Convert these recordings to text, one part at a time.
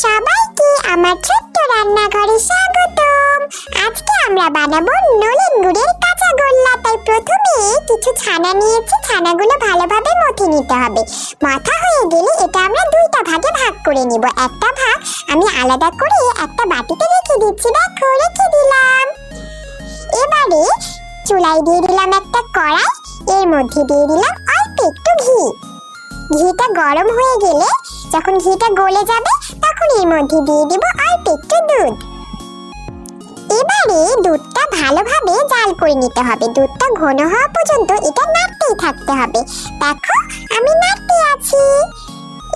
সবাইকে আমার ছোট্ট রান্নাঘরে স্বাগতম। আজকে আমরা বানাবো নলেন গুড়ের কাঁচা গোল্লা। তাই প্রথমে কিছু ছানা নিয়েছি, ছানাগুলো ভালোভাবে মথে নিতে হবে। মাথা হয়ে গেলে এটা আমরা দুইটা ভাগে ভাগ করে নিব। একটা ভাগ আমি আলাদা করে একটা বাটিতে রেখে দিচ্ছি, দেখো, রেখে দিলাম। এবারে চুলাই দিয়ে দিলাম একটা কড়াই, এর মধ্যে দিয়ে দিলাম অল্প একটু ঘি। ঘিটা গরম হয়ে গেলে যখন ঘিটা গলে যাবে এর মধ্যে দিয়ে দিব অল্প একটু দুধ। এবারে দুধটা ভালোভাবে জাল করে নিতে হবে। দুধটা ঘন হওয়া পর্যন্ত এটা নাড়তেই থাকতে হবে। দেখো, আমি নাড়তে আছি।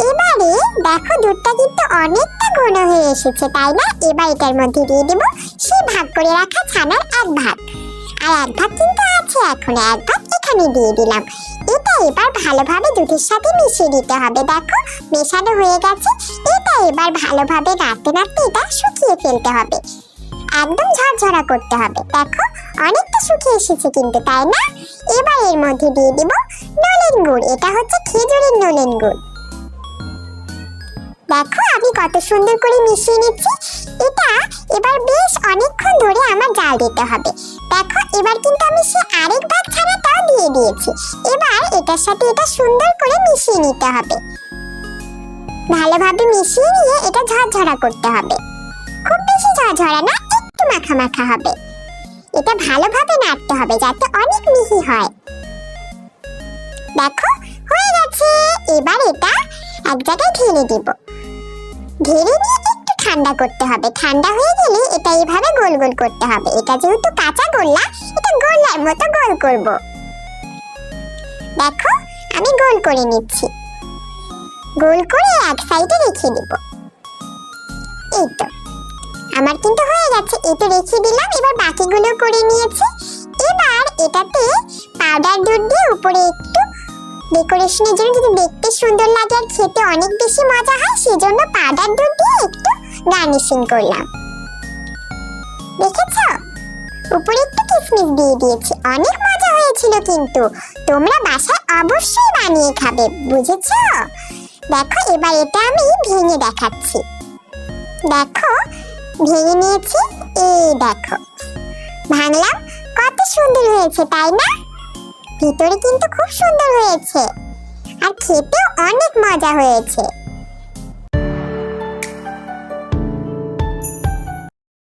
এবারে দেখো, দুধটা কিন্তু অনেকটা ঘন হয়ে এসেছে, তাই না? এবার এটার মধ্যে দিয়ে দেব সেই ভাগ করে রাখা ছানার এক ভাগ। আর এক ভাগ কিন্তু আছে এখন, এক ভাগ এখানে দিয়ে দিলাম। এবার ভালোভাবে দুধের সাথে মিশিয়ে দিতে হবে, দেখো। মেশানো হয়ে গেছে। এটা এবার ভালোভাবে নাড়তে নাড়তে এটা শুকিয়ে ফেলতে হবে। একদম ঝরঝরা করতে হবে, দেখো। অনেকটা শুকিয়ে এসেছে কিন্তু, তাই না? এবার এর মধ্যে দিয়ে দিব নলেন গুড়, এটা হচ্ছে খেজুরের নলেন গুড়। দেখো, আমি কত সুন্দর করে মিশিয়ে নিচ্ছি। এটা এবার বেশ অনেকক্ষণ ধরে আমার জাল দিতে হবে। দেখো, এবার কিন্তু আমি সে আরেক ভাগ ছানাটাও দিয়ে দিয়েছি। এটার সাথে এটা সুন্দর করে মিশিয়ে নিতে হবে। ভালোভাবে মিশিয়ে নিয়ে এটা ঝরঝরা করতে হবে। খুব বেশি ঝরঝরা না, একটু মাখা মাখা হবে। এটা ভালোভাবে নাড়তে হবে যাতে অনেক মিহি হয়। দেখো, হয়ে গেছে। এবার এটা এক জায়গায় ঢেলে দিব। ঢেলে নিয়ে একটু ঠান্ডা করতে হবে। ঠান্ডা হয়ে গেলে এটা এইভাবে গোল গোল করতে হবে। এটা যেহেতু কাঁচা গোল্লা, এটা গোল্লার মতো গোল করব। দেখো, আমি গোল করে নিচ্ছি। গোল করে এক সাইডে রেখে দিব। এই তো। আমার কিন্তু হয়ে গেছে এটা রেখে দিলাম, এবার বাকিগুলো করে নিয়েছি। এবার এটাতে পাউডার দুধ দিয়ে উপরে একটু ডেকোরেশনের জন্য যদি দেখতে সুন্দর লাগে আর খেতে অনেক বেশি মজা হয়, সেজন্য পাউডার দুধ দিয়ে একটু গার্নিশিং করলাম। দেখেছ? উপরে একটু কিসমিস দিয়ে দিয়েছি। অনেক মজা হয়েছিল কিন্তু। তোমরা বাসায় অবশ্যই বানিয়ে খাবে, বুঝেছ? দেখো, এবার এটা আমি ভেঙে দেখাচ্ছি। দেখো, ভেঙে নিয়েছি, এই দেখো। ভাঙলাম, কত সুন্দর হয়েছে, তাই না? ভিতরে কিন্তু খুব সুন্দর হয়েছে। আর খেতেও অনেক মজা হয়েছে।